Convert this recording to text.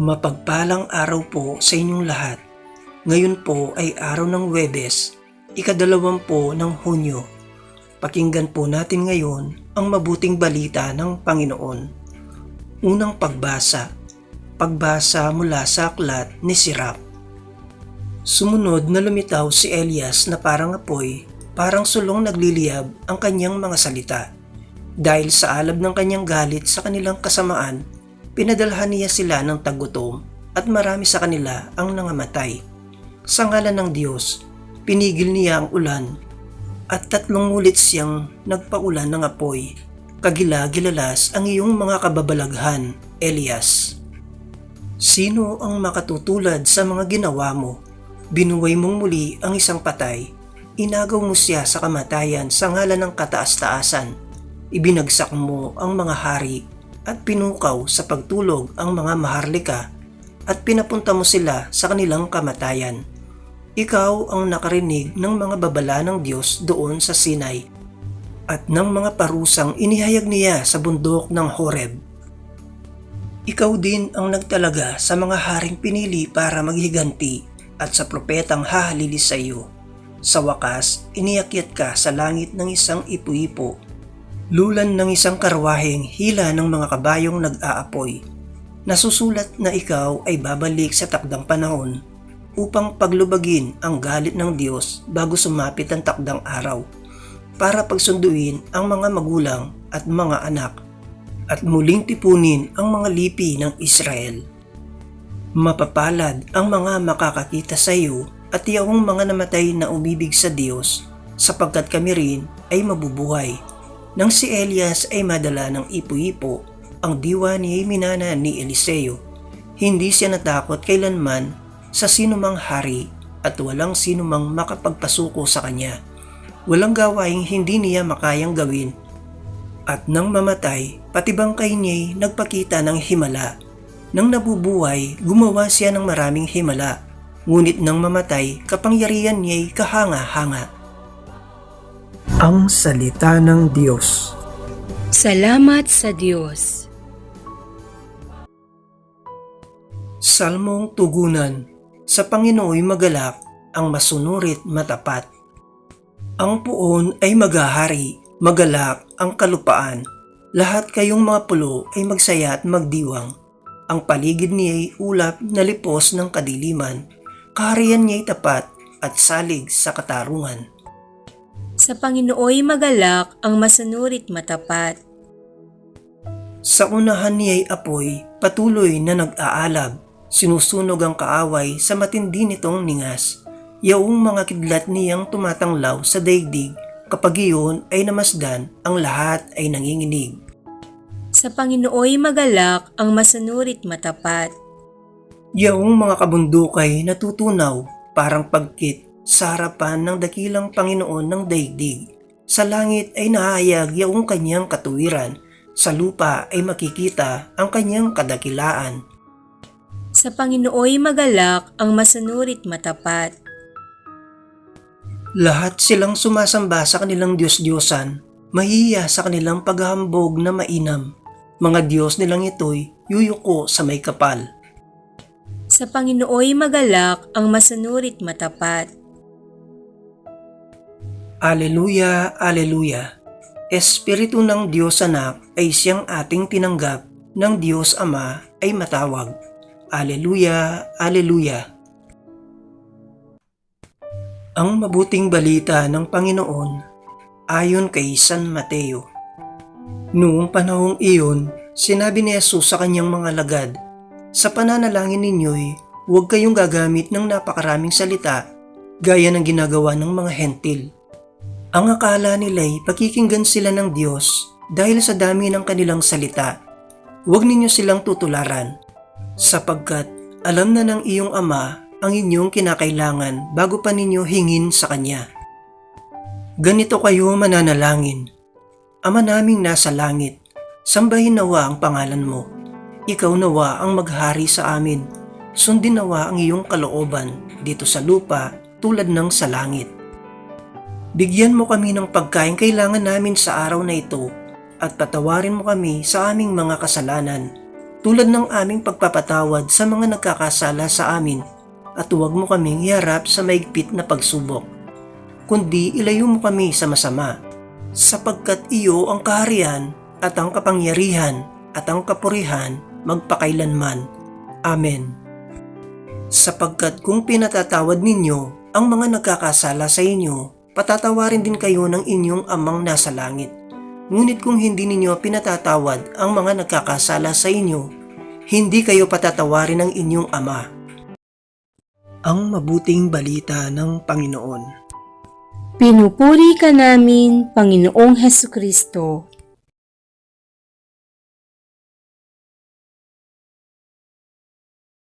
Mapagpalang araw po sa inyong lahat. Ngayon po ay araw ng Webes, ikadalawampu ng Hunyo. Pakinggan po natin ngayon ang mabuting balita ng Panginoon. Unang pagbasa. Pagbasa mula sa aklat ni Sirap. Sumunod na lumitaw si Elias na parang apoy, parang sulong nagliliyab ang kanyang mga salita. Dahil sa alab ng kanyang galit sa kanilang kasamaan, pinadalhan niya sila ng tagutom at marami sa kanila ang nangamatay. Sa ngalan ng Diyos, pinigil niya ang ulan at tatlong ulit siyang nagpaulan ng apoy. Kagila-gilalas ang iyong mga kababalaghan, Elias. Sino ang makatutulad sa mga ginawa mo? Binuway mong muli ang isang patay. Inagaw mo siya sa kamatayan sa ngalan ng kataas-taasan. Ibinagsak mo ang mga hari at pinukaw sa pagtulog ang mga maharlika at pinapunta mo sila sa kanilang kamatayan. Ikaw ang nakarinig ng mga babala ng Diyos doon sa Sinai at ng mga parusang inihayag niya sa bundok ng Horeb. Ikaw din ang nagtalaga sa mga haring pinili para maghiganti at sa propetang hahalili sa iyo. Sa wakas, iniakyat ka sa langit ng isang ipu-ipo. Lulan ng isang karwaheng hila ng mga kabayong nag-aapoy. Nasusulat na ikaw ay babalik sa takdang panahon upang paglubagin ang galit ng Diyos bago sumapit ang takdang araw para pagsunduin ang mga magulang at mga anak at muling tipunin ang mga lipi ng Israel. Mapapalad ang mga makakakita sa iyo at iyong mga namatay na umibig sa Diyos sapagkat kami rin ay mabubuhay. Nang si Elias ay madala ng ipo-ipo, ang diwa ay minana ni Eliseo. Hindi siya natakot kailanman sa sinumang hari at walang sinumang makapagpasuko sa kanya. Walang gawaing hindi niya makayang gawin. At nang mamatay, pati bangkay niya'y nagpakita ng himala. Nang nabubuhay, gumawa siya ng maraming himala. Ngunit nang mamatay, kapangyarihan niya'y kahanga-hanga. Ang Salita ng Diyos Salamat sa Diyos. Salmong Tugunan Sa Panginooy magalak ang masunurit matapat. Ang puon ay magahari, magalak ang kalupaan. Lahat kayong mga pulo ay magsaya at magdiwang. Ang paligid niya ay ulap na lipos ng kadiliman. Kaharian niya ay tapat at salig sa katarungan. Sa Panginooy magalak ang masanurit matapat. Sa unahan niya ay apoy, patuloy na nag-aalab. Sinusunog ang kaaway sa matindi nitong ningas. Yaong mga kidlat niyang tumatanglaw sa daigdig, kapag iyon ay namasdan, ang lahat ay nanginginig. Sa Panginooy magalak ang masanurit matapat. Yaong mga kabundukay natutunaw, parang pagkit sa harapan ng dakilang Panginoon ng daigdig. Sa langit ay nahayag yaong kanyang katuwiran, sa lupa ay makikita ang kanyang kadakilaan. Sa Panginooy magalak ang masanurit matapat. Lahat silang sumasamba sa kanilang Diyos-Diyosan, mahiya sa kanilang paghahambog na mainam. Mga Diyos nilang ito'y yuyuko sa may kapal. Sa Panginooy magalak ang masanurit matapat. Aleluya, Aleluya. Espiritu ng Diyos Anak ay siyang ating tinanggap, ng Diyos Ama ay matawag. Aleluya, Aleluya. Ang mabuting balita ng Panginoon ayon kay San Mateo. Noong panahong iyon, sinabi ni Jesus sa kanyang mga lagad, Sa pananalangin ninyo'y huwag kayong gagamit ng napakaraming salita gaya ng ginagawa ng mga hentil. Ang akala nila'y pakikinggan sila ng Diyos dahil sa dami ng kanilang salita. Huwag ninyo silang tutularan sapagkat alam na ng iyong ama ang inyong kinakailangan bago pa ninyo hingin sa Kanya. Ganito kayo mananalangin. Ama naming nasa langit, sambahin nawa ang pangalan mo. Ikaw nawa ang maghari sa amin. Sundin nawa ang iyong kalooban dito sa lupa tulad ng sa langit. Bigyan mo kami ng pagkain kailangan namin sa araw na ito at patawarin mo kami sa aming mga kasalanan tulad ng aming pagpapatawad sa mga nagkakasala sa amin at huwag mo kaming iharap sa maigpit na pagsubok, kundi ilayo mo kami sa masama, sapagkat iyo ang kaharian at ang kapangyarihan at ang kapurihan magpakailanman. Amen. Sapagkat kung pinatatawad ninyo ang mga nagkakasala sa inyo, patatawarin din kayo ng inyong amang nasa langit. Ngunit kung hindi ninyo pinatatawad ang mga nagkakasala sa inyo, hindi kayo patatawarin ng inyong ama. Ang mabuting balita ng Panginoon. Pinupuri ka namin, Panginoong Heso Kristo.